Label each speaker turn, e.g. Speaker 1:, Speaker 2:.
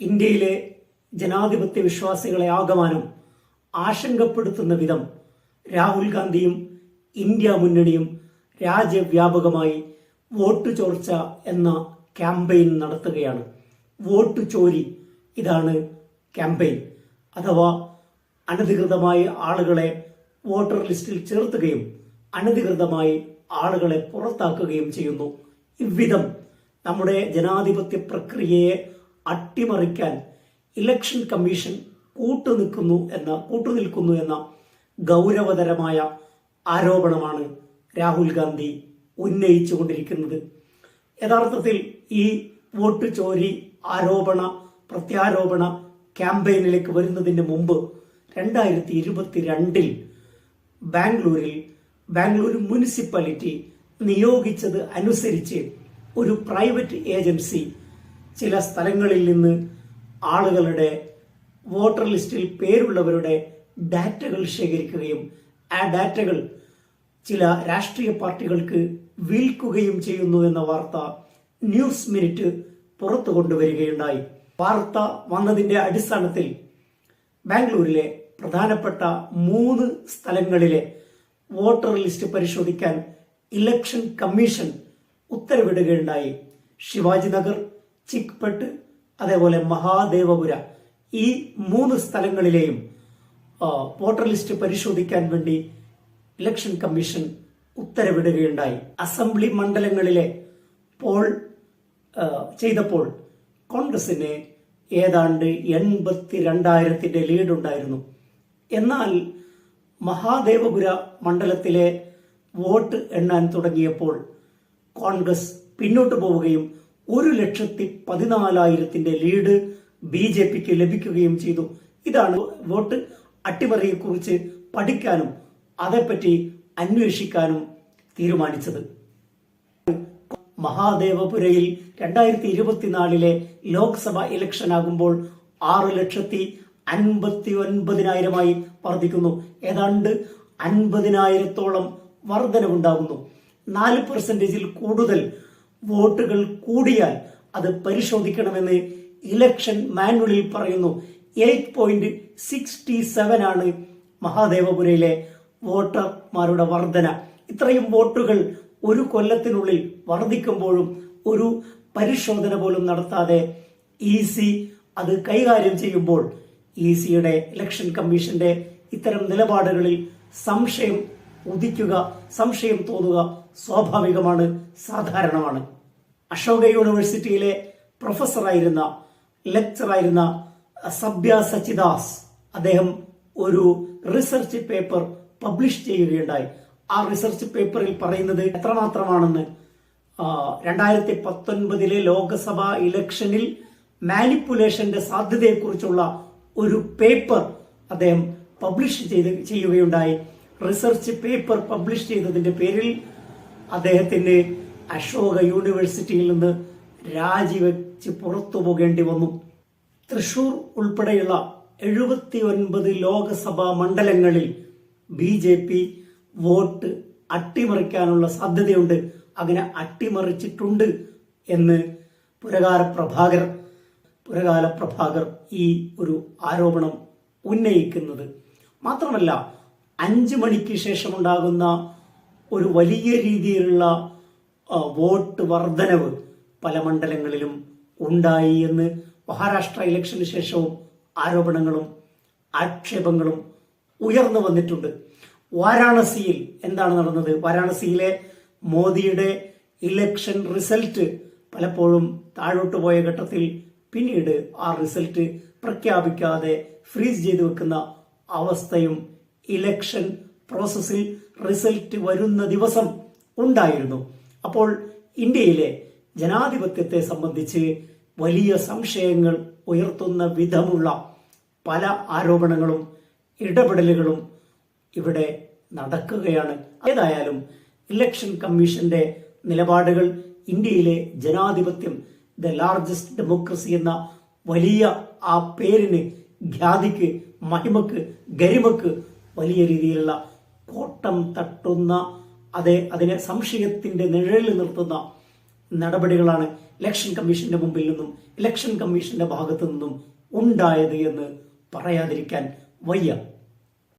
Speaker 1: ഇന്ത്യയിലെ ജനാധിപത്യ വിശ്വാസികളെ ആകമാനം ആശങ്കപ്പെടുത്തുന്ന വിധം രാഹുൽ ഗാന്ധിയും ഇന്ത്യ മുന്നണിയും രാജ്യവ്യാപകമായി വോട്ട് ചോർച്ച എന്ന ക്യാമ്പയിൻ നടത്തുകയാണ്. വോട്ട് ചോരി ഇതാണ് ക്യാമ്പയിൻ. അഥവാ അനധികൃതമായി ആളുകളെ വോട്ടർ ലിസ്റ്റിൽ ചേർത്തുകയും അനധികൃതമായി ആളുകളെ പുറത്താക്കുകയും ചെയ്യുന്നു. ഇவ்விധം നമ്മുടെ ജനാധിപത്യ പ്രക്രിയയെ അട്ടിമറിക്കാൻ ഇലക്ഷൻ കമ്മീഷൻ കൂട്ടുനിൽക്കുന്നു എന്ന കൂട്ടുനിൽക്കുന്നു എന്ന ഗൗരവതരമായ ആരോപണമാണ് രാഹുൽ ഗാന്ധി ഉന്നയിച്ചു കൊണ്ടിരിക്കുന്നത് യഥാർത്ഥത്തിൽ ഈ വോട്ട് ചോരി ആരോപണ പ്രത്യാരോപണ ക്യാമ്പയിനിലേക്ക് വരുന്നതിന് മുമ്പ് രണ്ടായിരത്തി ഇരുപത്തിരണ്ടിൽ ബാംഗ്ലൂരിൽ ബാംഗ്ലൂർ മുനിസിപ്പാലിറ്റി നിയോഗിച്ചത് അനുസരിച്ച് ഒരു പ്രൈവറ്റ് ഏജൻസി ചില സ്ഥലങ്ങളിൽ നിന്ന് ആളുകളുടെ വോട്ടർ ലിസ്റ്റിൽ പേരുള്ളവരുടെ ഡാറ്റകൾ ശേഖരിക്കുകയും ആ ഡാറ്റകൾ ചില രാഷ്ട്രീയ പാർട്ടികൾക്ക് വിൽക്കുകയും ചെയ്യുന്നു എന്ന വാർത്ത ന്യൂസ് മിനിറ്റ് പുറത്തു കൊണ്ടുവരികയുണ്ടായി. വാർത്ത വന്നതിന്റെ അടിസ്ഥാനത്തിൽ ബാംഗ്ലൂരിലെ പ്രധാനപ്പെട്ട മൂന്ന് സ്ഥലങ്ങളിലെ വോട്ടർ ലിസ്റ്റ് പരിശോധിക്കാൻ ഇലക്ഷൻ കമ്മീഷൻ ഉത്തരവിടുകയുണ്ടായി. ശിവാജി നഗർ ചിക്പട്ട് അതേപോലെ മഹാദേവപുര ഈ മൂന്ന് സ്ഥലങ്ങളിലെയും വോട്ടർ ലിസ്റ്റ് പരിശോധിക്കാൻ വേണ്ടി ഇലക്ഷൻ കമ്മീഷൻ ഉത്തരവിടുകയുണ്ടായി. അസംബ്ലി മണ്ഡലങ്ങളിലെ പോൾ ചെയ്തപ്പോൾ കോൺഗ്രസിന് ഏതാണ്ട് എൺപത്തി ലീഡ് ഉണ്ടായിരുന്നു എന്നാൽ മഹാദേവപുര മണ്ഡലത്തിലെ വോട്ട് എണ്ണാൻ തുടങ്ങിയപ്പോൾ കോൺഗ്രസ് പിന്നോട്ട് പോവുകയും ഒരു ലക്ഷത്തി പതിനാലായിരത്തിന്റെ ലീഡ് ബി ജെ പിക്ക് ലഭിക്കുകയും ചെയ്തു. ഇതാണ് വോട്ട് അട്ടിമറിയെക്കുറിച്ച് പഠിക്കാനും അതേപ്പറ്റി അന്വേഷിക്കാനും തീരുമാനിച്ചത്. മഹാദേവപുരയിൽ രണ്ടായിരത്തി ഇരുപത്തിനാലിലെ ലോക്സഭ ഇലക്ഷൻ ആകുമ്പോൾ ആറ് ലക്ഷത്തി അൻപത്തി ഒൻപതിനായിരമായി വർദ്ധിക്കുന്നു. ഏതാണ്ട് അൻപതിനായിരത്തോളം വർധനവുണ്ടാകുന്നു. നാല് പെർസെന്റേജിൽ കൂടുതൽ വോട്ടുകൾ കൂടിയാൽ അത് പരിശോധിക്കണമെന്ന് ഇലക്ഷൻ മാനുവലിൽ പറയുന്നു. എയ്റ്റ് പോയിന്റ് സിക്സ്റ്റി സെവൻ ആണ് മഹാദേവപുരയിലെ വോട്ടർമാരുടെ വർധന. ഇത്രയും വോട്ടുകൾ ഒരു കൊല്ലത്തിനുള്ളിൽ വർദ്ധിക്കുമ്പോഴും ഒരു പരിശോധന പോലും നടത്താതെ ഇ സി അത് കൈകാര്യം ചെയ്യുമ്പോൾ ഇ സിയുടെ ഇലക്ഷൻ കമ്മീഷന്റെ ഇത്തരം നിലപാടുകളിൽ സംശയം ഉദിക്കുക സംശയം തോന്നുക സ്വാഭാവികമാണ് സാധാരണമാണ്. അശോക യൂണിവേഴ്സിറ്റിയിലെ പ്രൊഫസറായിരുന്ന ലെക്ചറായിരുന്ന സബ്യ സച്ചിദാസ് അദ്ദേഹം ഒരു റിസർച്ച് പേപ്പർ പബ്ലിഷ് ചെയ്യുകയുണ്ടായി. ആ റിസർച്ച് പേപ്പറിൽ പറയുന്നത് എത്രമാത്രമാണെന്ന് രണ്ടായിരത്തി പത്തൊൻപതിലെ ലോക്സഭാ ഇലക്ഷനിൽ മാനിപ്പുലേഷന്റെ സാധ്യതയെക്കുറിച്ചുള്ള ഒരു പേപ്പർ അദ്ദേഹം പബ്ലിഷ് ചെയ്ത് ചെയ്യുകയുണ്ടായി. റിസർച്ച് പേപ്പർ പബ്ലിഷ് ചെയ്തതിന്റെ പേരിൽ അദ്ദേഹത്തിന് അശോക യൂണിവേഴ്സിറ്റിയിൽ നിന്ന് രാജിവെച്ച് പുറത്തു പോകേണ്ടി വന്നു. തൃശൂർ ഉൾപ്പെടെയുള്ള എഴുപത്തി ഒൻപത് ലോക്സഭാ മണ്ഡലങ്ങളിൽ ബി ജെ പി വോട്ട് അട്ടിമറിക്കാനുള്ള സാധ്യതയുണ്ട്. അങ്ങനെ അട്ടിമറിച്ചിട്ടുണ്ട് എന്ന് പുരകാല പ്രഭാകർ പുരകാല പ്രഭാകർ ഈ ഒരു ആരോപണം ഉന്നയിക്കുന്നത്. മാത്രമല്ല അഞ്ചു മണിക്ക് ശേഷമുണ്ടാകുന്ന ഒരു വലിയ രീതിയിലുള്ള വോട്ട് വർധനവ് പല മണ്ഡലങ്ങളിലും ഉണ്ടായി എന്ന് മഹാരാഷ്ട്ര ഇലക്ഷന് ശേഷവും ആരോപണങ്ങളും ആക്ഷേപങ്ങളും ഉയർന്നു വന്നിട്ടുണ്ട്. വാരാണസിയിൽ എന്താണ് നടന്നത്? വാരാണസിയിലെ മോദിയുടെ ഇലക്ഷൻ റിസൾട്ട് പലപ്പോഴും താഴോട്ട് പോയ ഘട്ടത്തിൽ പിന്നീട് ആ റിസൾട്ട് പ്രഖ്യാപിക്കാതെ ഫ്രീസ് ചെയ്തു വെക്കുന്ന അവസ്ഥയും ഇലക്ഷൻ പ്രോസസ്സിൽ റിസൾട്ട് വരുന്ന ദിവസം ഉണ്ടായിരുന്നു. അപ്പോൾ ഇന്ത്യയിലെ ജനാധിപത്യത്തെ സംബന്ധിച്ച് വലിയ സംശയങ്ങൾ ഉയർത്തുന്ന വിധമുള്ള പല ആരോപണങ്ങളും ഇടപെടലുകളും ഇവിടെ നടക്കുകയാണ്. ഏതായാലും ഇലക്ഷൻ കമ്മീഷന്റെ നിലപാടുകൾ ഇന്ത്യയിലെ ജനാധിപത്യം ദ ലാർജസ്റ്റ് ഡെമോക്രസി എന്ന വലിയ ആ പേരിന് ഖ്യാതിക്ക് മഹിമക്ക് ഗരിമക്ക് വലിയ രീതിയിലുള്ള കോട്ടം തട്ടുന്ന അതെ അതിനെ സംശയത്തിന്റെ നിഴലിൽ നിർത്തുന്ന നടപടികളാണ് ഇലക്ഷൻ കമ്മീഷന്റെ മുമ്പിൽ നിന്നും ഇലക്ഷൻ കമ്മീഷന്റെ ഭാഗത്തു നിന്നും ഉണ്ടായത് എന്ന് പറയാതിരിക്കാൻ വയ്യ.